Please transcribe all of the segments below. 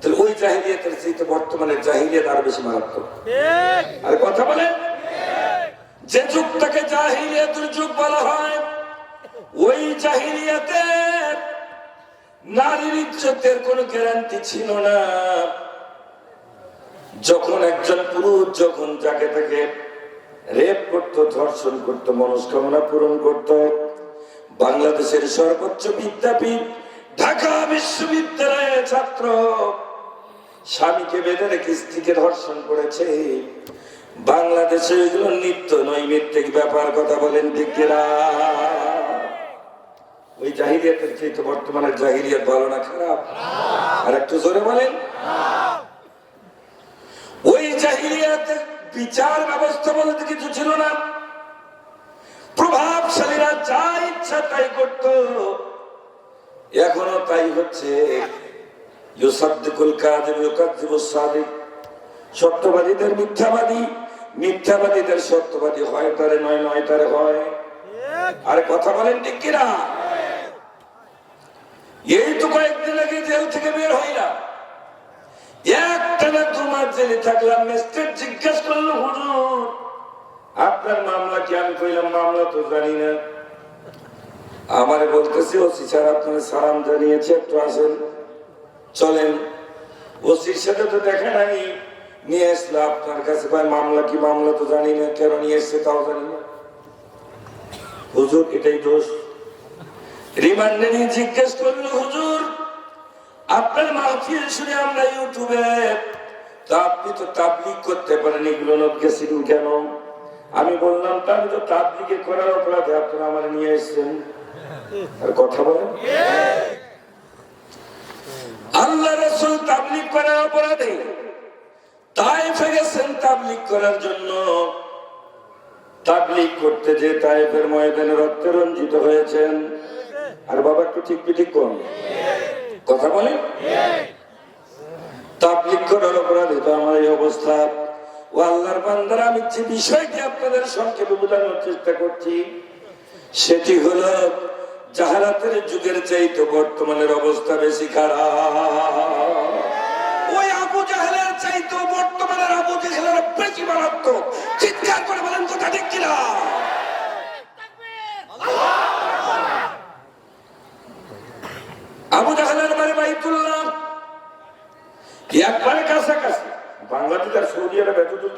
তাহলে ওই জাহিলিয়াতের চাইতে বর্তমানে জাহিলিয়াত আরও বেশি মারাত্মক। আর কথা বলেন যে যুগটাকে জাহিলিয়াতের যুগ বলা হয় ওই জাহিলিয়াতে নারীর ইজ্জতের কোনো গ্যারান্টি ছিল না। যখন একজন পুরুষ যখন যাকে তাকে রেপ করত ধর্ষণ করত মনস্কামনা পূরণ করত বাংলাদেশের সর্বোচ্চ বিদ্যাপীঠ ঢাকা বিশ্ববিদ্যালয়ের ছাত্র স্বামীকে বেঁধে রেখে স্ত্রীকে ধর্ষণ করেছে। বাংলাদেশে এগুলো নিত্য নৈমিত্তিক ব্যাপার, কথা বলেন দিকেরা ওই জাহিরিয়াতের চেয়ে বর্তমানের জাহিরিয়াত ভালো না খারাপ? আর একটু জোরে বলেন। ওই জাহিরিয়াতে বিচার ব্যবস্থা বলতে কিছু ছিল না। প্রভাবশালীরা যা ইচ্ছা তাই করত। এখনও তাই হচ্ছে। ইউসাদ্দিকুল কাযিব ইউকাযযিবুস সাদিক। সত্যবাদীদের মিথ্যাবাদী। মিথ্যাবাদীদের সত্যবাদী হয় তারে নয় নয় তারে হয়। আরে কথা বলেন ঠিক কিনা? এই তো কয়েকদিন আগে জেল থেকে বের হইলাম। একটানা দু মাস জেলে থাকলাম ম্যাজিস্ট্রেট জিজ্ঞেস করল, হুজুর, আপনার মামলা কি? আমি কইলাম, মামলা তো জানি না। আমারে বলতেছি, ওসি স্যার, আপনার সালাম জানিয়েছে, একটু আসেন। চলেন। ওসির সাথে তো দেখা নাই। নিয়ে আসলো আপনার কাছে। ভাই, মামলা কি মামলা তো জানি না। কেন নিয়ে এসছে তাও জানি না। হুজুর, এটাই দোষ। রিমান্ডে নিয়ে জিজ্ঞেস করল, হুজুর, আপনার মাহফিল শুনে আমরা ইউটিউবে তা আপনি তো তাবলিগ করতে পারেন। এগুলো গেছিলেন কেন? আমি বললাম, তা আমি তো তাবলিগে করার অপরাধে আপনারা আমার নিয়ে এসেছেন। আর কথা বলেন। আল্লাহ রসুল তাবলিগ করার অপরাধে। তাইফে গেছেন তাবলিগ করার জন্য তাবলিগ করতে যে তাইফের ময়দানে রক্তে রঞ্জিত হয়েছেন। আর বাবা একটু ঠিক ঠিক কোন? কথা বলে তাবলিগ করার অপরাধে তো আমার এই অবস্থা। ও আল্লাহর বান্দার, আমি যে বিষয়টি আপনাদের সংক্ষেপে বোঝানোর চেষ্টা করছি, সেটি হলো জাহারাতের যুগের চাইতে বর্তমানের অবস্থা বেশি খারাপ। ওই আবু জাহেলের চাইতে বর্তমানের আবু জাহেলের বেশি মারাত্মক। চিৎকার করে বলেন কথা ঠিক কিনা? আবু জাহেলের বাড়ি বাইতুল্লাহ। একবারে কাছাকাছি। বাংলাদেশ আর সৌদি আরব এত দূর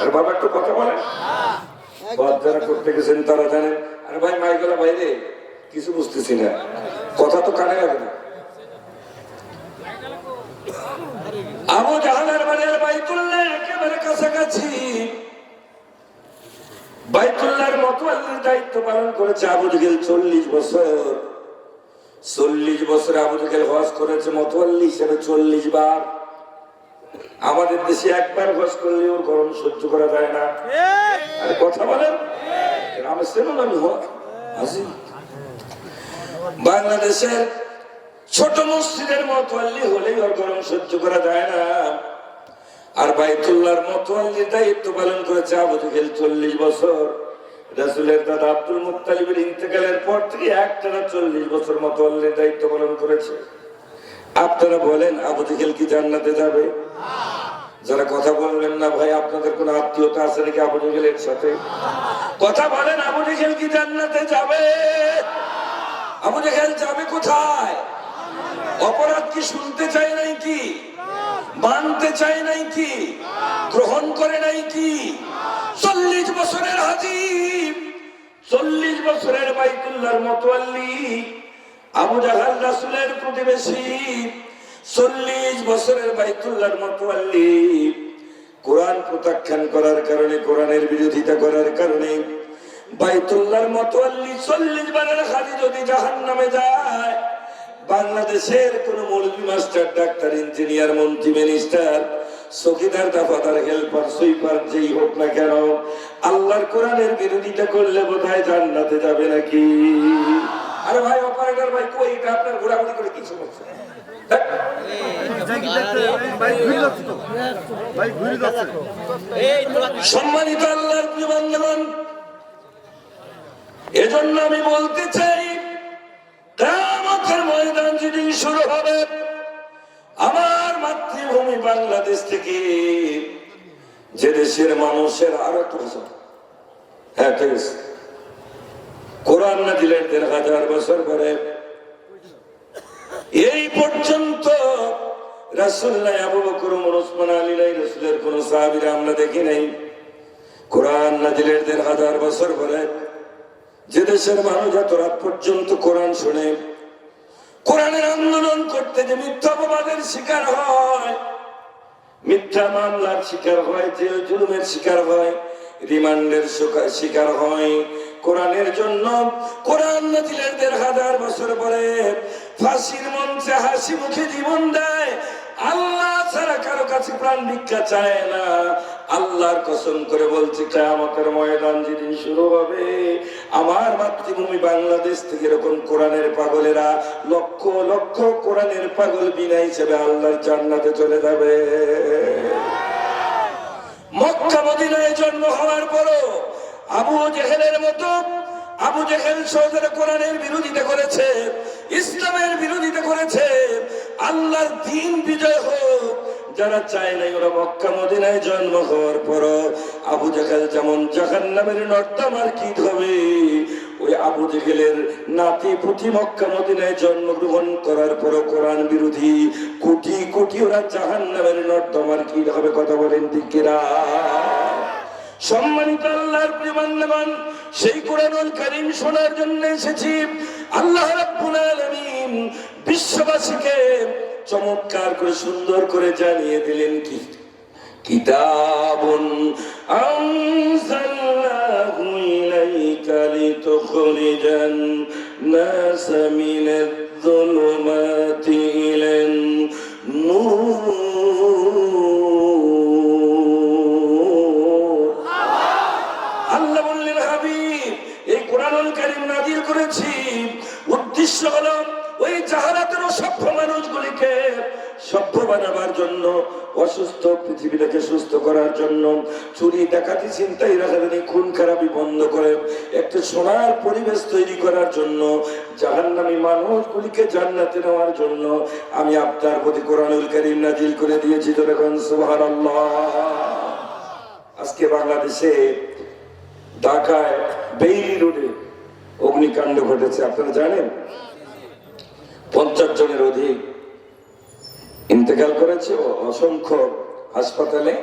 আর বাবা একটু কথা বলে বাদ যারা করতে গেছেন তারা জানেন। ভাই মাইকেলা বাইরে, কিছু বুঝতেছি না। কথা তো কানে আবু জাহানের বাড়ির বাইতুল্লাহ একেবারে কাছাকাছি। বাইতুল্লাহর মতোয়াল্লির দায়িত্ব পালন করেছে আবু জেগেল চল্লিশ বছর। চল্লিশ বছর আবু জেগেল হজ করেছে, মতোয়াল্লি হিসেবে চল্লিশ বার। আমাদের দেশে একবার হজ করলে ওর গরম সহ্য করা যায় না। আরে কথা বলেন। বাংলাদেশের ছোট মসজিদের মতোয়াল্লি হলেই ওর গরম সহ্য করা যায় না। আর বাইতুল্লাহর মতোয়াল্লির দায়িত্ব পালন করেছে আবু চল্লিশ বছর। পর থেকে চল্লিশ বছর দায়িত্ব পালন করেছে। আপনারা বলেন আবু জেহেল কি জান্নাতে যাবে? যারা কথা বললেন না ভাই, আপনাদের কোন আত্মীয়তা আছে নাকি? আবু জেহেলের সাথে? কথা বলেন আবু জেহেল কি জান্নাতে যাবে? আবু জেহেল যাবে কোথায়? অপরাধ কি শুনতে চাই নাই কি? মানতে চাই নাই কি? গ্রহণ করে নাই কি? চল্লিশ বছরের হাজিব চল্লিশ বছরের বাইতুল্লাহর মতোয়াল্লি, আবু জাহাল রাসুলের প্রতিবেশী চল্লিশ বছরের বাইতুল্লাহর মতোয়াল্লি কোরআন প্রত্যাখ্যান করার কারণে, কোরআনের বিরোধিতা করার কারণে বাইতুল্লাহর মতোয়াল্লি চল্লিশ বারের হাজি যদি জাহান নামে যায়, বাংলাদেশের কোন মৌলভী মাস্টার, ডাক্তার, ইঞ্জিনিয়ার, মন্ত্রী, মিনিস্টার চকিদার দাফাদার, হেল্পার, সুইপার, যেই হোক না কেন, আল্লাহর কোরআনের বিরোধিতা করলে বোধহয় জান্নাতে যাবে নাকি? আরে ভাই অপারেটর ভাই, কই এটা আপনার ঘোরাঘুরি করে কিছু সমস্যা? সম্মানিত আল্লাহর এজন্য আমি বলতে চাই ময়দান যেদিন শুরু হবে, আমার মাতৃভূমি বাংলাদেশ থেকে যে দেশের মানুষের আরও হ্যাঁ ঠিক আছে। কোরআন না দিলেন দেড় হাজার বছর পরে এই পর্যন্ত রাসুল্লাহ আলী আমরা দেখি নাই। কোরআন হাজার বছর যে দেশের মানুষ পর্যন্ত কোরআনের আন্দোলন করতে যে মিথ্যা অপবাদের শিকার হয়, মিথ্যা মামলার শিকার হয়, যে জুলুমের শিকার হয়, রিমান্ডের শিকার হয়। কোরআনের জন্য কোরআন নাজিলের দেড় হাজার বছর পরে ফাঁসির মঞ্চে হাসি মুখে জীবন দেয়। আল্লাহ ছাড়া কারও কাছে প্রাণ ভিক্ষা চায় না। আল্লাহর কসম করে বলছে, কেয়ামতের ময়দান যেদিন শুরু হবে, আমার মাতৃভূমি বাংলাদেশ থেকে এরকম কোরআনের পাগলেরা লক্ষ লক্ষ কোরআনের পাগল বিনা হিসেবে আল্লাহর জান্নাতে চলে যাবে। মক্কা মদিনায় জন্ম হওয়ার পরও আবু জেহেলের মতো, আবু জেহেল সৌদের কোরআনের বিরোধিতা করেছে। ইসলামের বিরোধিতা করেছে। আল্লাহর দিন বিজয় হোক। যারা চায় নাই ওরা মক্কা মদিনায় জন্ম হওয়ার পর আবু জেহেল যেমন জাহান নামের নর্দমার কি হবে, ওই আবু জেহেলের নাতি পুঁথি মক্কা মদিনায় জন্মগ্রহণ করার পর কোরআন বিরোধী কোটি কোটি ওরা জাহান নামের নর্দমার কি হবে। কথা বলেন দিকেরা সম্মানিত আল্লাহর প্রিয়বান্ধবন সেই কোরআনুল কারীম শোনার জন্য এসেছি। আল্লাহ রাব্বুল আলামিন বিশ্ববাসীকে চমৎকার করে, সুন্দর করে জানিয়ে দিলেন কি? কিতাবুন আনজালনাহু ইলাইকা লিতুখরিজান নাস মিনাদ যুলুমাতি ইলান নূর বানাবার জন্য, অসুস্থ পৃথিবীটাকে সুস্থ করার জন্য। চুরি, ডাকাতি চিন্তাই রাখাদানি খুন, খারাপি বন্ধ করে একটা সোনার পরিবেশ তৈরি করার জন্য, জাহান্নামী মানুষগুলিকে জান্নাতে নেওয়ার জন্য আমি আপনার প্রতি কোরআনুল কারীম নাজিল করে দিয়েছি। তো এখন সুবহানাল্লাহ। আজকে বাংলাদেশে ঢাকায় বেইলি রোডে অগ্নিকাণ্ড ঘটেছে, আপনারা জানেন? পঞ্চাশ জনের অধিক ইন্তেকাল করেছে ও অসংখ্য হাসপাতালে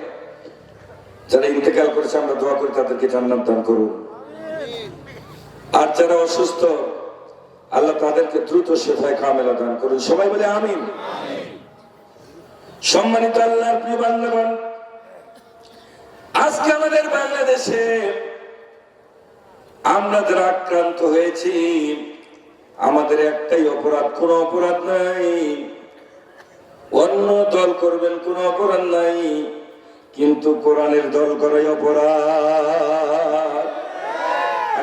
যারা ইন্তেকাল করেছে, আমরা দোয়া করি তাদেরকে জান্নাত দান করুন। আর যারা অসুস্থ, আল্লাহ তাদেরকে দ্রুত শেফায় কামেলা দান করুন। সবাই বলে আমিন। সম্মানিত আল্লাহর প্রিয় বান্ধবন আজকে আমাদের বাংলাদেশে আমরা যারা আক্রান্ত হয়েছি, আমাদের একটাই অপরাধ, কোন অপরাধ নাই। অন্য দল করবেন, কোন অপরাধ নাই। কিন্তু কোরআনের দল করাই অপরাধ।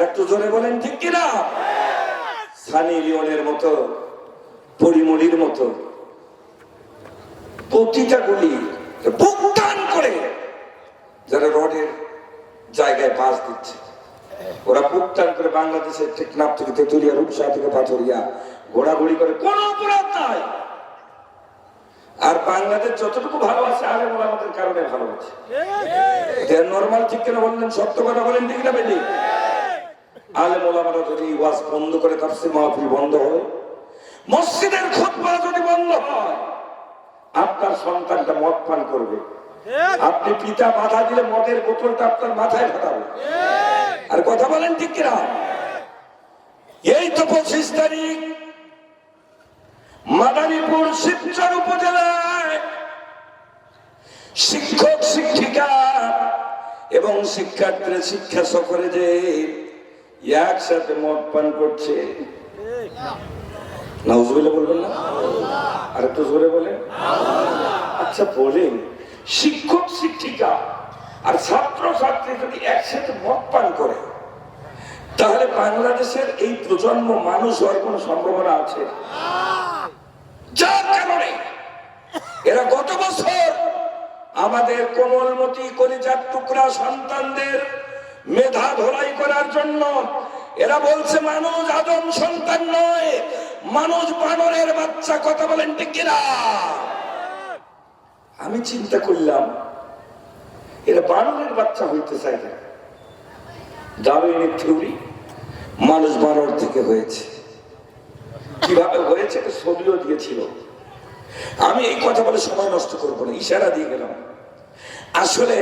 একটু জোরে বলেন, ঠিক কিনা? সানি লিওনের মতো পরিমণির মতো, প্রতিটা গুলি বুকটান করে যারা রডের জায়গায় বাস দিচ্ছে। ওরা পুকটান করে বাংলাদেশের টেকনাফ থেকে তেতুলিয়া, রূপসা থেকে পাথরিয়া, ঘোরাঘুরি করে, কোন অপরাধ নাই। আর বাংলাদেশ যতটুকু ভালো আছে আলে আমাদের কারণে ভালো আছে। নর্মাল ঠিক কেন বললেন সত্য কথা বলেন ঠিক না বেদি আলে মোলামারা যদি ওয়াজ বন্ধ করে মাহফিল বন্ধ হয় মসজিদের খুতবা যদি বন্ধ হয় আপনার সন্তানটা মদ পান করবে। আপনি পিতা বাধা দিলে মদের বোতলটা আপনার মাথায় ফাটাবে আর কথা বলেন ঠিক কিনা? এই তো পঁচিশ তারিখ মাদারীপুর শিবচর উপজেলায় শিক্ষক, শিক্ষিকা এবং শিক্ষার্থীরা শিক্ষা সফরে যে একসাথে মদ পান করছে। আচ্ছা শিক্ষক, শিক্ষিকা আর যদি একসাথে মদ পান করে, তাহলে বাংলাদেশের এই প্রজন্ম মানুষ হওয়ার কোন সম্ভাবনা আছে? যার কারণে এরা গত বছর আমাদের কোমলমতি কলিজার টুকরা সন্তানদের মেধা ধরাই করার জন্য এরা বলছে, মানুষ আদম সন্তান নয়, মানুষ বানরের বাচ্চা। কথা বলেন ঠিক আমি চিন্তা করলাম, এরা বানরের বাচ্চা হইতে চাই না। ডারউইনের থিওরি, মানুষ বানর থেকে হয়েছে। কীভাবে হয়েছে? ছবিও দিয়েছিল। আমি এই কথা বলে সময় নষ্ট করব না, ইশারা দিয়ে গেলাম। আসলে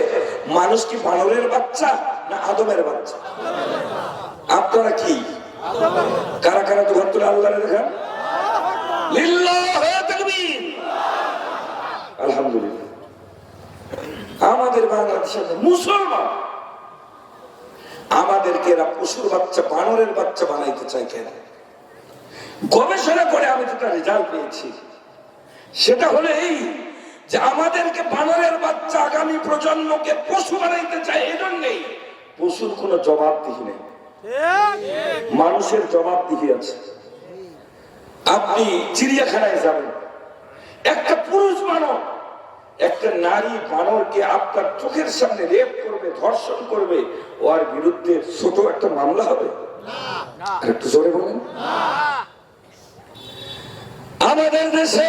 মানুষ কি বানরের বাচ্চা না আদমের বাচ্চা? আপনারা কি? কারা কারা তো তুলে আল্লাহ দেখান? আলহামদুলিল্লাহ। আমাদের বাংলাদেশের মুসলমান, আমাদেরকে এরা পশুর বাচ্চা, বানরের বাচ্চা বানাইতে চাই কেন? গবেষণা করে আমি যেটা রেজাল্ট পেয়েছি, সেটা হলো এই যে আমাদেরকে বানরের বাচ্চা আগামী প্রজন্মকে পশু বানাইতে চায় এই জন্যেই পশুর কোনো জবাবদিহি নেই। মানুষের জবাবদিহি আছে। আপনি চিড়িয়াখানায় যাবেন। একটা পুরুষ মানব একটা নারী বানরকে আপনার চোখের সামনে রেপ করবে ধর্ষণ করবে ওর বিরুদ্ধে ছোট একটা মামলা হবে? একটু জোরে বলেন। আমাদের দেশে